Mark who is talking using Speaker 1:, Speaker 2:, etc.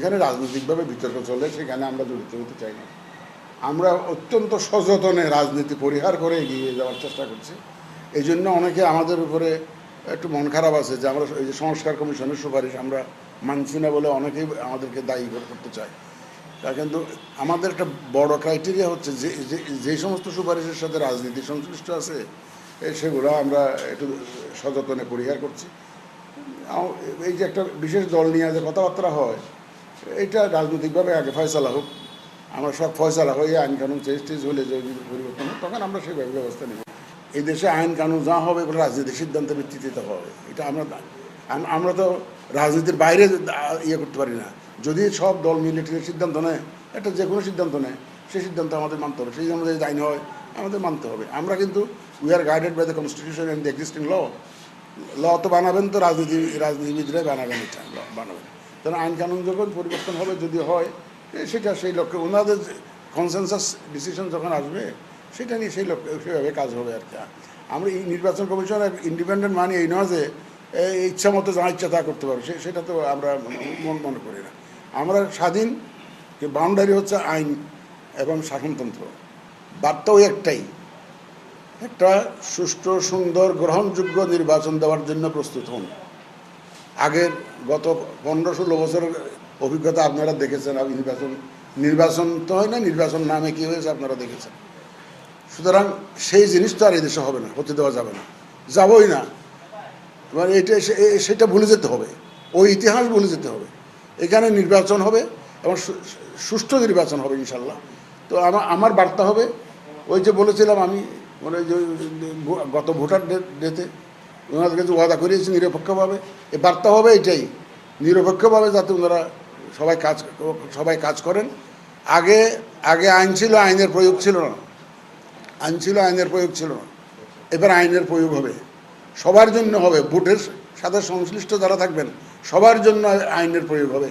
Speaker 1: এখানে রাজনৈতিকভাবে বিতর্ক চলে, সেখানে আমরা জড়িত হতে চাই না। আমরা অত্যন্ত সযতনে রাজনীতি পরিহার করে এগিয়ে যাওয়ার চেষ্টা করছি। এই জন্য অনেকে আমাদের উপরে একটু মন খারাপ আছে যে আমরা এই যে সংস্কার কমিশনের সুপারিশ আমরা মানছি না বলে অনেকেই আমাদেরকে দায়ী করতে চায়। তা কিন্তু আমাদের একটা বড় ক্রাইটেরিয়া হচ্ছে যে, যে- সমস্ত সুপারিশের সাথে রাজনীতি সংশ্লিষ্ট আছে সেগুলো আমরা একটু সযতনে পরিহার করছি। এই যে একটা বিশেষ দল নিয়ে যে কথাবার্তা হয় এটা রাজনৈতিকভাবে আগে ফয়সালা হোক, আমরা সব ফয়সালা হয়ে আইন কানুন চেঞ্জ টেজ হলে যদি পরিবর্তন হোক, তখন আমরা সেভাবে ব্যবস্থা নেব। এই দেশে আইন কানুন যা হবে এগুলো রাজনীতির সিদ্ধান্তের ভিত্তিতে তো হবে। এটা আমরা আমরা তো রাজনীতির বাইরে ইয়ে করতে পারি না। যদি সব দল মিলিটারি সিদ্ধান্ত নেয় একটা যে কোনো সিদ্ধান্ত নেয় সেই সিদ্ধান্ত আমাদের মানতে হবে। সেই যদি আইন হয়, আমাদের মানতে হবে। আমরা কিন্তু we are guided by the constitution and the existing law law তো বানাবেন তো রাজনীতি, রাজনীতিবিদরাই বানাবেন এটা বানাবেন। কারণ আইন কানুন যখন পরিবর্তন হবে, যদি হয় সেটা সেই লক্ষ্যে, ওনাদের কনসেনসাস ডিসিশন যখন আসবে, সেটা নিয়ে সেই লক্ষ্যে সেভাবে কাজ হবে আর কি। আমরা এই নির্বাচন কমিশন ইন্ডিপেন্ডেন্ট মানি এই নয় যে ইচ্ছা মতো যা ইচ্ছা তা করতে পারবে সেটা তো আমরা মন- মনে করি না। আমরা স্বাধীন বাউন্ডারি হচ্ছে আইন এবং শাসনতন্ত্র। বার্তাও একটাই, একটা সুষ্ঠু, সুন্দর, গ্রহণযোগ্য নির্বাচন দেওয়ার জন্য প্রস্তুত হন। আগের গত পনেরো ষোলো বছরের অভিজ্ঞতা আপনারা দেখেছেন নির্বাচন নির্বাচন তো হয় না, নির্বাচন নামে কী হয়েছে আপনারা দেখেছেন। সুতরাং সেই জিনিস তো আর এদেশে হবে না, হতে দেওয়া যাবে না। যাবই না। এবার এটা সেটা ভুলে যেতে হবে। ওই ইতিহাস ভুলে যেতে হবে। এখানে নির্বাচন হবে এবং সুষ্ঠু নির্বাচন হবে ইনশাল্লাহ। তো আমার আমার বার্তা হবে, ওই যে বলেছিলাম আমি মানে গত ভোটার ডেতে ওনাদের কাছে ওয়াদা করিয়েছি নিরপেক্ষভাবে, এ বার্তা হবে এটাই। নিরপেক্ষভাবে যাতে ওনারা সবাই কাজ সবাই কাজ করেন। আগে আগে আইন ছিল, আইনের প্রয়োগ ছিল না। আইন ছিল, আইনের প্রয়োগ ছিল না। এবার আইনের প্রয়োগ হবে। সবার জন্য হবে। ভোটের সাথে সংশ্লিষ্ট যারা থাকবেন, সবার জন্য আইনের প্রয়োগ হবে।